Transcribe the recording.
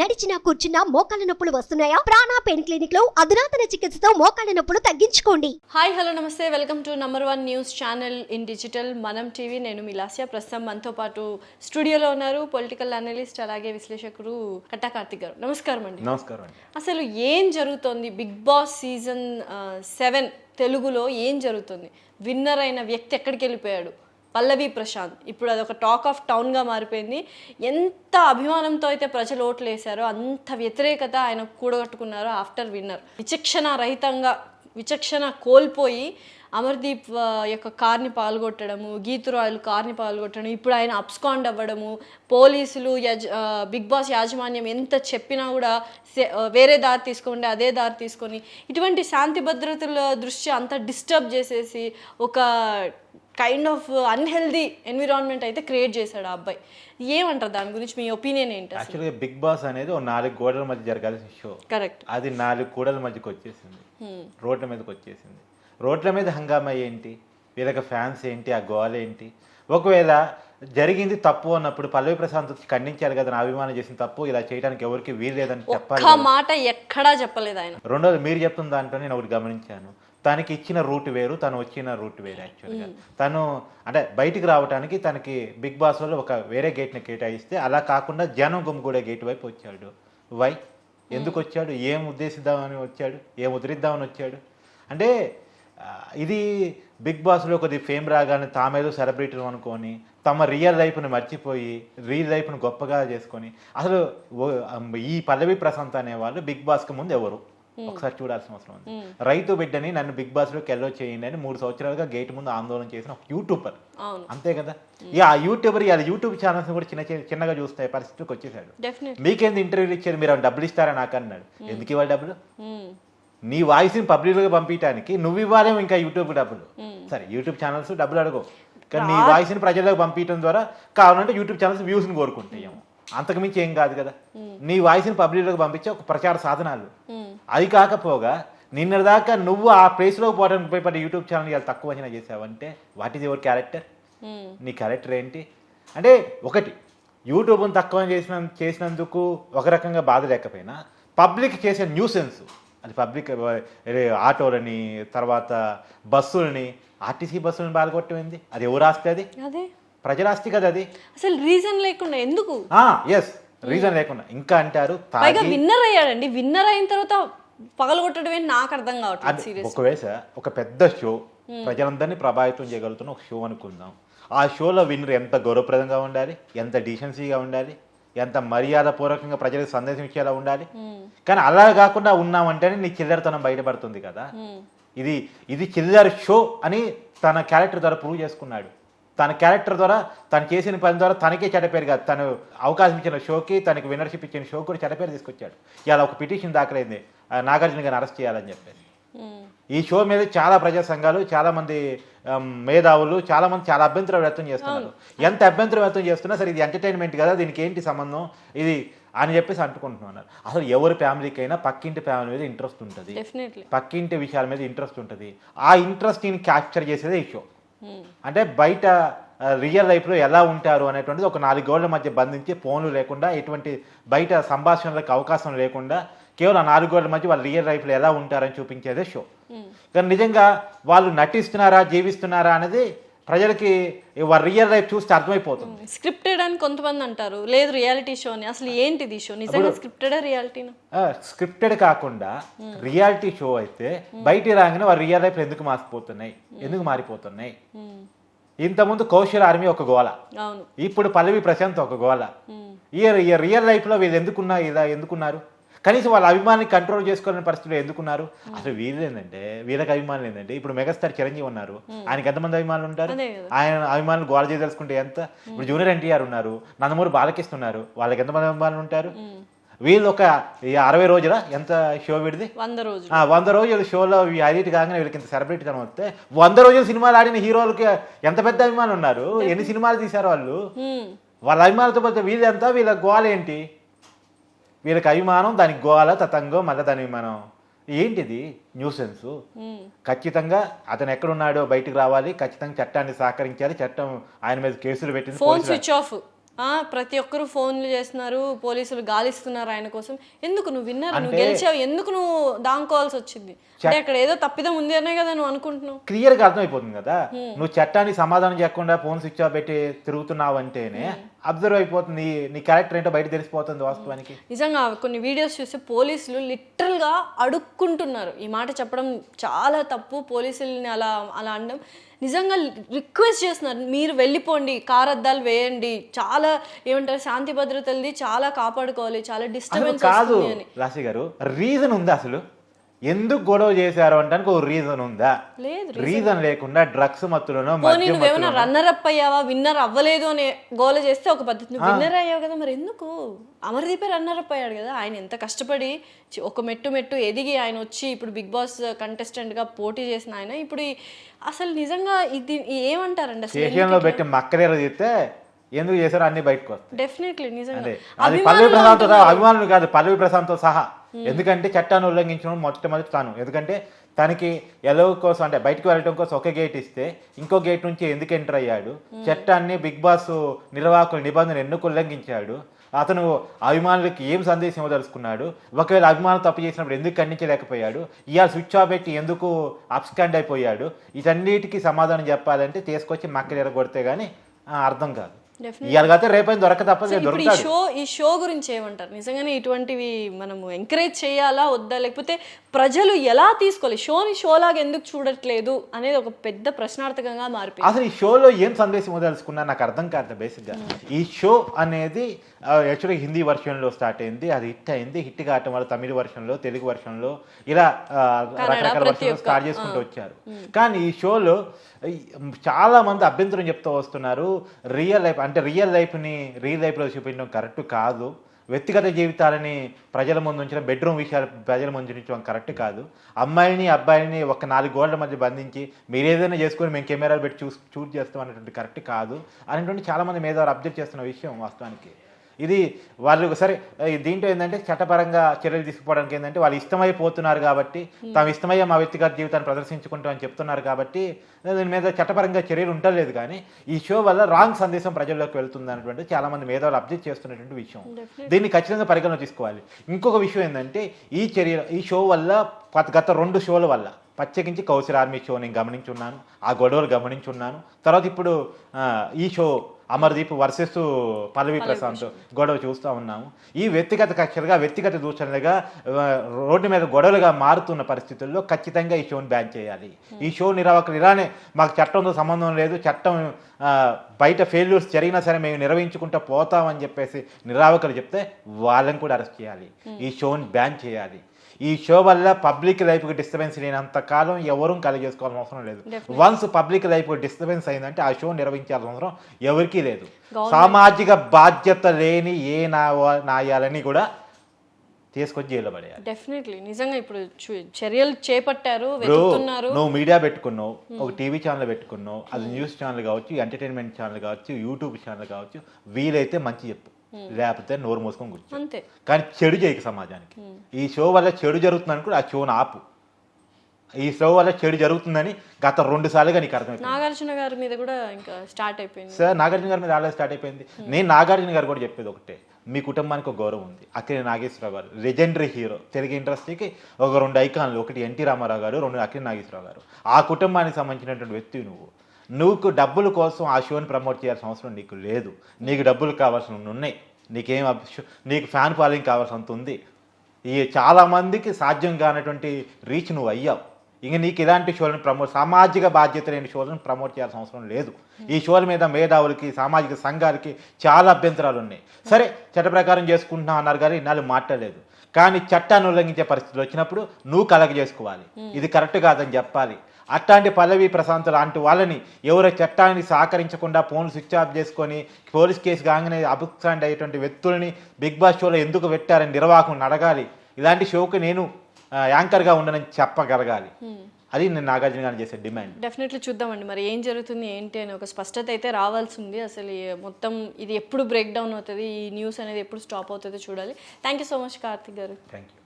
నడిచినా కూర్చున్నా మోకాళ్ళ నొప్పులు వస్తున్నాయా? ప్రాణా పెయిన్ క్లినిక్లో అధునాతన చికిత్సతో మోకాళ్ళ నొప్పులు తగ్గించుకోండి. హాయ్ హలో నమస్తే. Welcome to number one news channel in digital Manam TV. నేను మిలాసియా ప్రస్తుతం మనతో పాటు స్టూడియోలో ఉన్నారు పొలిటికల్ అనలిస్ట్ అలాగే విశ్లేషకులు కట్టా కార్తిక్ గారు. నమస్కారం అండి. నమస్కారం అండి. అసలు ఏం జరుగుతోంది? బిగ్ బాస్ సీజన్ సెవెన్ తెలుగులో ఏం జరుగుతుంది? విన్నర్ అయిన వ్యక్తి ఎక్కడికి వెళ్ళిపోయాడు? పల్లవి ప్రశాంత్. ఇప్పుడు అదొక టాక్ ఆఫ్ టౌన్గా మారిపోయింది. ఎంత అభిమానంతో అయితే ప్రజలు ఓట్లు వేశారో అంత వ్యతిరేకత ఆయన కూడగట్టుకున్నారో ఆఫ్టర్ విన్నర్. విచక్షణ రహితంగా విచక్షణ కోల్పోయి అమర్దీప్ యొక్క కార్ని పాల్గొట్టడము గీతురాయలు కార్ని పాల్గొట్టడం ఇప్పుడు ఆయన అప్స్కాండ్ అవ్వడము పోలీసులు యజ బిగ్ బాస్ యాజమాన్యం ఎంత చెప్పినా కూడా వేరే దారి తీసుకోండి అదే దారి తీసుకొని ఇటువంటి శాంతి భద్రతల దృష్ట్యా అంతా డిస్టర్బ్ చేసేసి ఒక కైండ్ ఆఫ్ అన్హెల్దీ ఎన్విరాన్మెంట్ అయితే క్రియేట్ చేశాడు ఆ అబ్బాయి. ఏమంటారు దాని గురించి మీ ఒపీనియన్ ఏంటి యాక్చువల్గా బిగ్ బాస్ అనేది ఓ నాలుగు గోడల మధ్య జరగాల్సిన షో కరెక్ట్ అది నాలుగు గోడల మధ్యకి వచ్చేసింది. రోడ్ల మీదకి వచ్చేసింది. రోడ్ల మీద హంగామా ఏంటి? వీళ్ళకి ఫ్యాన్స్ ఏంటి? ఆ గోల ఏంటి? ఒకవేళ జరిగింది తప్పు అన్నప్పుడు పల్లవి ప్రశాంత్ వచ్చి ఖండించాలి కదా నా అభిమానం చేసిన తప్పు ఇలా చేయడానికి ఎవరికి వీలు లేదని చెప్పాలి మాట ఎక్కడా చెప్పలేదు ఆయన. రెండోది మీరు చెప్తున్న దాంట్లో నేను ఒకటి గమనించాను. తనకి ఇచ్చిన రూట్ వేరు తను వచ్చిన రూట్ వేరు యాక్చువల్గా తను అంటే బయటికి రావడానికి తనకి బిగ్ బాస్లో ఒక వేరే గేట్ని కేటాయిస్తే అలా కాకుండా జనం గుమ్మిగూడే గేట్ వైపు వచ్చాడు. వై ఎందుకు వచ్చాడు? ఏం ఉద్దేశిద్దామని వచ్చాడు? ఏం ఉద్ధరిద్దామని వచ్చాడు? అంటే ఇది బిగ్ బాస్లో కొద్ది ఫేమ్ రాగానే తామేదో సెలబ్రిటీ అనుకొని తమ రియల్ లైఫ్ని మర్చిపోయి రియల్ లైఫ్ని గొప్పగా చేసుకొని అసలు ఈ పల్లవి ప్రశాంత్ అనే వాళ్ళు బిగ్ బాస్కి ముందు ఎవరు? ఒకసారి చూడాల్సిన అవసరం ఉంది. రైతు బిడ్డని నన్ను బిగ్ బాస్లోకి ఎల్లో చేయండి అని మూడు సంవత్సరాలుగా గేట్ ముందు ఆందోళన చేసిన ఒక యూట్యూబర్. అంతే కదా? ఇక ఆ యూట్యూబర్ ఇవాళ యూట్యూబ్ ఛానల్స్ కూడా చిన్న చిన్న- చిన్నగా చూస్తాయి పరిస్థితికి వచ్చేసాడు. మీకేంది ఇంటర్వ్యూలు ఇచ్చారు? మీరు డబ్బులు ఇస్తారా నాకు అన్నాడు. ఎందుకు ఇవ్వాలి డబ్బులు? నీ వాయిస్ని పబ్లిక్గా పంపించడానికి నువ్వు ఇవ్వాలేమో ఇంకా యూట్యూబ్ డబ్బులు. సరే యూట్యూబ్ ఛానల్స్ డబ్బులు అడగవు. కానీ నీ వాయిస్ని ప్రజలకు పంపించడం ద్వారా కావాలంటే యూట్యూబ్ ఛానల్స్ వ్యూస్ని కోరుకుంటాయేమో. అంతకుమించి ఏం కాదు కదా. నీ వాయిస్ని పబ్లిక్లోకి పంపించే ఒక ప్రచార సాధనాలు. అది కాకపోగా నిన్నటిదాకా నువ్వు ఆ ప్లేస్లోకి పోవడానికి భయపడే యూట్యూబ్ ఛానల్ ఇవాళ తక్కువ అంచనా చేసావంటే వాట్ ఈజ్ యువర్ క్యారెక్టర్? నీ క్యారెక్టర్ ఏంటి? అంటే ఒకటి యూట్యూబ్ని తక్కువ చేసిన చేసినందుకు ఒక రకంగా బాధ లేకపోయినా పబ్లిక్ చేసే న్యూసెన్స్ అది పబ్లిక్ ఆటోలని తర్వాత బస్సులని ఆర్టీసీ బస్సులను బాధగొట్టమైంది అది ఎవరు ఆస్తి అది. అదే ప్రజల ఆస్తి కదా అది? అసలు రీజన్ లేకుండా ఎందుకు? ఎస్ రీజన్ లేకుండా. ఇంకా అంటారు పైగా విన్నర్ అయ్యాడండి. విన్నర్ అయిన తర్వాత పగలగొట్టడం ఏంటి నాకు అర్థం కావట్లేదు ఒకవేళ ఒక పెద్ద షో ప్రజలందరినీ ప్రభావితం చేయగలుగుతున్న ఒక షో అనుకుందాం. ఆ షోలో విన్నర్ ఎంత గౌరవప్రదంగా ఉండాలి? ఎంత డీసెన్సీగా ఉండాలి? ఎంత మర్యాదపూర్వకంగా ప్రజలకు సందేశం ఇచ్చేలా ఉండాలి? కానీ అలా కాకుండా ఉన్నామంటేనే నీ చిల్లరతనం బయటపడుతుంది కదా. ఇది ఇది చిల్లర షో అని తన క్యారెక్టర్ ద్వారా ప్రూవ్ చేసుకున్నాడు. తన క్యారెక్టర్ ద్వారా తను చేసిన పని ద్వారా తనకే చెడ్డ పేరు కాదు. తను అవకాశం ఇచ్చిన షోకి తనకి వినర్షిప్ ఇచ్చిన షో కూడా చెడ్డ పేరు తీసుకొచ్చాడు. ఇలా ఒక పిటిషన్ దాఖలైంది. నాగార్జున గారిని అరెస్ట్ చేయాలని చెప్పేసి. ఈ షో మీద చాలా ప్రజా సంఘాలు చాలా మంది ఆమ్, మేధావులు చాలా మంది చాలా అభ్యంతరం వ్యక్తం చేస్తున్నారు. ఎంత అభ్యంతరం వ్యక్తం చేస్తున్నా సరే ఇది ఎంటర్టైన్మెంట్ కదా దీనికి ఏంటి సంబంధం? ఇది అని చెప్పేసి అంటుకుంటున్నారు అసలు ఎవరి ఫ్యామిలీకి అయినా పక్కింటి ఫ్యామిలీ మీద ఇంట్రెస్ట్ ఉంటుంది. పక్కింటి విషయాల మీద ఇంట్రెస్ట్ ఉంటుంది. ఆ ఇంట్రెస్ట్ని క్యాప్చర్ చేసేదే ఈ షో. అంటే బయట రియల్ లైఫ్లో ఎలా ఉంటారు అనేటువంటిది ఒక నాలుగు గోళ్ళ మధ్య బంధించి ఫోన్లు లేకుండా ఎటువంటి బయట సంభాషణలకు అవకాశం లేకుండా కేవలం నాలుగు గోళ్ళ మధ్య వాళ్ళు రియల్ లైఫ్లో ఎలా ఉంటారని చూపించేదే షో కానీ నిజంగా వాళ్ళు నటిస్తున్నారా జీవిస్తున్నారా అనేది ప్రజలకి వారి రియల్ లైఫ్ చూస్తే అర్థమైపోతుంది. స్క్రిప్టెడ్ అని కొంతమంది అంటారు. లేదు రియాలిటీ షో అని అసలు ఏంటిది షో నిజంగా స్క్రిప్టెడ్ రియాలిటీనా స్క్రిప్టెడ్ కాకుండా రియాలిటీ షో అయితే బయటికి రాగానే వారి రియల్ లైఫ్ ఎందుకు మారిపోతున్నాయి? ఎందుకు మారిపోతున్నాయి? ఇంతకుముందు కౌశల్ ఆర్మీ ఒక గోల. అవును. ఇప్పుడు పల్లవి ప్రశాంత్ ఒక గోల. ఈ ఈ రియల్ లైఫ్లో వీళ్ళు ఎందుకున్నా ఇలా ఎందుకున్నారు? కనీసం వాళ్ళ అభిమానాన్ని కంట్రోల్ చేసుకోలేని పరిస్థితుల్లో ఎందుకున్నారు? అసలు వీళ్ళు ఏంటంటే వీళ్ళకి అభిమానులు ఏంటంటే ఇప్పుడు మెగాస్టార్ చిరంజీవి ఉన్నారు. ఆయనకి ఎంతమంది అభిమానులు ఉంటారు. ఆయన అభిమానులు గోల చేయదలుచుకుంటే ఎంత? ఇప్పుడు జూనియర్ ఎన్టీఆర్ ఉన్నారు నందమూరి బాలకృష్ణ ఉన్నారు. వాళ్ళకి ఎంతమంది అభిమానులు ఉంటారు? వీళ్ళు ఒక ఈ అరవై రోజుల ఎంత షో విడిది? వంద రోజులు. ఆ, వంద రోజుల షోలో హైలైట్ కాగానే వీళ్ళకి ఇంత సెలబ్రిటీ తనం వస్తే వంద రోజుల సినిమాలు ఆడిన హీరోలకి ఎంత పెద్ద అభిమానులు ఉన్నారు? ఎన్ని సినిమాలు తీశారు వాళ్ళు. వాళ్ళ అభిమానులతో పోతే వీళ్ళంతా? వీళ్ళ గోల ఏంటి వీళ్ళకి అభిమానం దానికి గోల తతంగం మళ్ళీ దానికి మనం ఏంటిది? న్యూసెన్స్. ఖచ్చితంగా అతను ఎక్కడున్నాడో బయటికి రావాలి ఖచ్చితంగా చట్టాన్ని సహకరించాలి చట్టం ఆయన మీద కేసులు పెట్టింది ఫోన్ స్విచ్ ఆఫ్. ఆ, ప్రతి ఒక్కరు ఫోన్లు చేస్తున్నారు పోలీసులు గాలిస్తున్నారు ఆయన కోసం. ఎందుకు నువ్వు విన్నారు? నువ్వు గెలిచావు ఎందుకు నువ్వు దాంకోవాల్సి వచ్చింది? అంటే అక్కడ ఏదో తప్పిదం ఉంది అనే కదా నువ్వు అనుకుంటున్నావు. క్లియర్గా అర్థమైపోతుంది కదా. నువ్వు చట్టానికి సమాధానం చేయకుండా ఫోన్ స్విచ్ ఆఫ్ పెట్టి తిరుగుతున్నావు అంటేనే అబ్జర్వ్ అయిపోతుంది. నీ- క్యారెక్టర్ ఏంటో బయట తెలిసిపోతుంది వాస్తవానికి. నిజంగా కొన్ని వీడియోస్ చూస్తే పోలీసులు లిటరల్గా అడుక్కుంటున్నారు. ఈ మాట చెప్పడం చాలా తప్పు. పోలీసుల్ని అలా అలా అనడం. నిజంగా రిక్వెస్ట్ చేస్తున్నారు. మీరు వెళ్ళిపోండి కార్ అద్దాలు వేయండి. చాలా ఏమంటారు శాంతి భద్రతలది చాలా కాపాడుకోవాలి. చాలా డిస్టర్బెన్స్ కాదు రాశి గారు రీజన్ ఉందా అసలు? ఎందుకు గొడవ చేశారు అంటానికి ఒక రీజన్ ఉందా? లేదు రీజన్ లేకుండా డ్రగ్స్ మత్తులోనో నువ్వేమైనా రన్నర్ అప్ అయ్యావా? విన్నర్ అవ్వలేదు అని గోల చేస్తే ఒక పద్ధతి. విన్నర్ అయ్యావు కదా మరి ఎందుకు? అమర్దీపే రన్నర్ అప్ అయ్యాడు కదా. ఆయన ఎంత కష్టపడి ఒక మెట్టు మెట్టు ఎదిగి ఆయన వచ్చి ఇప్పుడు బిగ్ బాస్ contestant గా పోటీ చేసిన ఆయన. ఇప్పుడు అసలు నిజంగా ఇది ఏమంటారండి స్టేషన్లో పెట్టి మక్కలేర తీస్తే ఎందుకు చేశారో అన్ని బయటకు వస్తాయి. డెఫినెట్లీ నిజంగా. అదే. పల్లవి అభిమానులు ప్రశాంత్. అభిమానులు కాదు పల్లవి ప్రశాంత్తో సహా. ఎందుకంటే చట్టాన్ని ఉల్లంఘించడం మొట్టమొదటి తాను. ఎందుకంటే తనకి ఎలో కోసం అంటే బయటకు వెళ్ళడం కోసం ఒక గేట్ ఇస్తే ఇంకో గేట్ నుంచి ఎందుకు ఎంటర్ అయ్యాడు? చట్టాన్ని బిగ్ బాస్ నిర్వాహకుల నిబంధన ఎందుకు ఉల్లంఘించాడు? అతను అభిమానులకి ఏం సందేశం ఇవ్వదలుచుకున్నాడు? ఒకవేళ అభిమానులు తప్పు చేసినప్పుడు ఎందుకు ఖండించలేకపోయాడు? ఇవాళ స్విచ్ ఆఫ్ పెట్టి ఎందుకు అప్స్కాండ్ అయిపోయాడు? వీటన్నిటికీ సమాధానం చెప్పాలంటే తీసుకొచ్చి మక్కలు ఎరగొడితే కానీ అర్థం కాదు. ఇవాళ కాకపోతే రేపైనా దొరక తప్పదు ఈ షో ఈ షో గురించి ఏమంటారు? నిజంగానే ఇటువంటివి మనము ఎంకరేజ్ చేయాలా వద్దా? లేకపోతే ప్రజలు ఎలా తీసుకోవాలి? షోని షోలాగా ఎందుకు చూడట్లేదు? అనేది ఒక పెద్ద ప్రశ్నార్థకంగా మారిపోయింది. అసలు ఈ షోలో ఏం సందేశం వదలుచుకున్నా నాకు అర్థం కాదు బేసిక్గా. ఈ షో అనేది యాక్చువల్గా హిందీ వర్షన్లో స్టార్ట్ అయింది అది హిట్ అయింది. హిట్ కావటం వల్ల తమిళ వర్షన్లో తెలుగు వర్షన్లో ఇలా రకరకాల వర్షన్లో స్టార్ట్ చేసుకుంటూ వచ్చారు. కానీ ఈ షోలో చాలా మంది అభ్యంతరం చెప్తూ వస్తున్నారు. రియల్ లైఫ్ అంటే రియల్ లైఫ్ని రియల్ లైఫ్లో చూపించడం కరెక్ట్ కాదు. వ్యక్తిగత జీవితాలని ప్రజల ముందు ఉంచడం బెడ్రూమ్ విషయాలు ప్రజల ముందు ఉంచడం కరెక్ట్ కాదు. అమ్మాయిని అబ్బాయిని ఒక నాలుగు గోడల మధ్య బంధించి మీరు ఏదైనా చేసుకుని మేము కెమెరాలు పెట్టి చూస్ చూట్ చేస్తాం అనేటువంటి కరెక్ట్ కాదు. అనేటువంటి చాలామంది మేధావులు అబ్జర్వ్ చేస్తున్న విషయం వాస్తవానికి. ఇది వాళ్ళు సరే దీంట్లో ఏంటంటే చట్టపరంగా చర్యలు తీసుకోవడానికి ఏంటంటే వాళ్ళు ఇష్టమైపోతున్నారు కాబట్టి తాము ఇష్టమయ్యే మా వ్యక్తిగత జీవితాన్ని ప్రదర్శించుకుంటామని చెప్తున్నారు కాబట్టి దీని మీద చట్టపరంగా చర్యలు ఉండలేదు కానీ ఈ షో వల్ల రాంగ్ సందేశం ప్రజల్లోకి వెళ్తుంది అన్నటువంటి చాలా మంది మేధావులు అబ్జెక్ట్ చేస్తున్నటువంటి విషయం. దీన్ని ఖచ్చితంగా పరిగణన తీసుకోవాలి. ఇంకొక విషయం ఏంటంటే ఈ చర్య ఈ షో వల్ల గత- రెండు షోల వల్ల ప్రత్యేకించి కౌశల్ ఆర్మీ షో నేను గమనించున్నాను ఆ గొడవలు గమనించున్నాను. తర్వాత ఇప్పుడు ఈ షో అమర్దీప్ వర్సెస్ పల్లవి ప్రశాంత్ గొడవ చూస్తూ ఉన్నాము. ఈ వ్యక్తిగత కక్షలుగా వ్యక్తిగత దూషణలుగా రోడ్డు మీద గొడవలుగా మారుతున్న పరిస్థితుల్లో ఖచ్చితంగా ఈ షోని బ్యాన్ చేయాలి. ఈ షో నిర్వాహకులు ఇలానే మాకు చట్టంతో సంబంధం లేదు చట్టం బయట ఫెయిల్యూర్స్ జరిగినా సరే మేము నిర్వహించుకుంటూ పోతామని చెప్పేసి నిర్వాహకులు చెప్తే వాళ్ళని కూడా అరెస్ట్ చేయాలి. ఈ షోని బ్యాన్ చేయాలి. ఈ షో వల్ల పబ్లిక్ లైఫ్కి డిస్టర్బెన్స్ లేనంత కాలం ఎవరూ కలగజేసుకోవాల్సిన అవసరం లేదు. వన్స్ పబ్లిక్ లైఫ్ డిస్టర్బెన్స్ అయిందంటే ఆ షో నిర్వహించాల్సిన అవసరం ఎవరికీ లేదు. సామాజిక బాధ్యత లేని ఏ నా- నాయాలని కూడా తీసుకొచ్చి జైల్లో పడేయాలి. డెఫినెట్లీ నిజంగా ఇప్పుడు చర్యలు చేపట్టారు నువ్వు మీడియా పెట్టుకున్నావు ఒక టీవీ ఛానల్ పెట్టుకున్నావు అది న్యూస్ ఛానల్ కావచ్చు ఎంటర్టైన్మెంట్ ఛానల్ కావచ్చు యూట్యూబ్ ఛానల్ కావచ్చు వీలైతే మంచి చెప్పు. లేకపోతే నోరు మూసుకొని కూర్చో. అంతే. కానీ చెడు చేయకు సమాజానికి. ఈ షో వల్ల చెడు జరుగుతుందని కూడా ఆ షోను ఆపు. ఈ షో వల్ల చెడు జరుగుతుందని గత రెండు సార్లుగా నీకు అర్థమైంది నాగార్జున గారి మీద కూడా ఇంకా స్టార్ట్ అయిపోయింది. సార్ నాగార్జున గారి మీద ఆల్రెడీ స్టార్ట్ అయిపోయింది. నేను నాగార్జున గారు కూడా చెప్పేది ఒకటే. మీ కుటుంబానికి ఒక గౌరవం ఉంది. అక్కినే నాగేశ్వరరావు గారు. లెజెండరీ హీరో తెలుగు ఇండస్ట్రీకి ఒక రెండు ఐకాన్లు. ఒకటి ఎన్టీ రామారావు గారు రెండు అక్కినే నాగేశ్వరరావు గారు. ఆ కుటుంబానికి సంబంధించినటువంటి వ్యక్తి నువ్వు. నువ్వు డబ్బుల కోసం ఆ షోని ప్రమోట్ చేయాల్సిన అవసరం నీకు లేదు. నీకు డబ్బులు కావాల్సిన ఉన్నాయి. నీకేం నీకు ఫ్యాన్ ఫాలోయింగ్ కావాల్సినంత ఉంది. ఈ చాలా మందికి సాధ్యం కానటువంటి రీచ్ నువ్వు అయ్యావు. ఇంక నీకు ఇలాంటి షోలను ప్రమోట్ సామాజిక బాధ్యత లేని షోలను ప్రమోట్ చేయాల్సిన అవసరం లేదు. ఈ షోల మీద మేధావులకి సామాజిక సంఘాలకి చాలా అభ్యంతరాలు ఉన్నాయి. సరే చట్ట ప్రకారం చేసుకుంటున్నాం అన్నారు కానీ ఇన్నాళ్ళు మాట్లాడలేదు. కానీ చట్టాన్ని ఉల్లంఘించే పరిస్థితులు వచ్చినప్పుడు నువ్వు కలగ చేసుకోవాలి. ఇది కరెక్ట్ కాదని చెప్పాలి. అట్లాంటి పల్లవి ప్రశాంత్ లాంటి వాళ్ళని ఎవరో చట్టాన్ని సహకరించకుండా ఫోన్ స్విచ్ ఆఫ్ చేసుకొని పోలీస్ కేసు కాగానే అభిప్రాయం అయ్యేటువంటి వ్యక్తులని బిగ్ బాస్ షోలో ఎందుకు పెట్టారని నిర్వాహకుని అడగాలి. ఇలాంటి షోకి నేను యాంకర్గా ఉండనని చెప్పగలగాలి. అది నేను నాగార్జున గారు చేసే డిమాండ్. డెఫినెట్లీ చూద్దామండి. మరి ఏం జరుగుతుంది ఏంటి అని ఒక స్పష్టత అయితే రావాల్సి ఉంది. అసలు మొత్తం ఇది ఎప్పుడు బ్రేక్ డౌన్ అవుతుంది ఈ న్యూస్ అనేది ఎప్పుడు స్టాప్ అవుతుందో చూడాలి. Thank you so much Karthik garu. Thank you.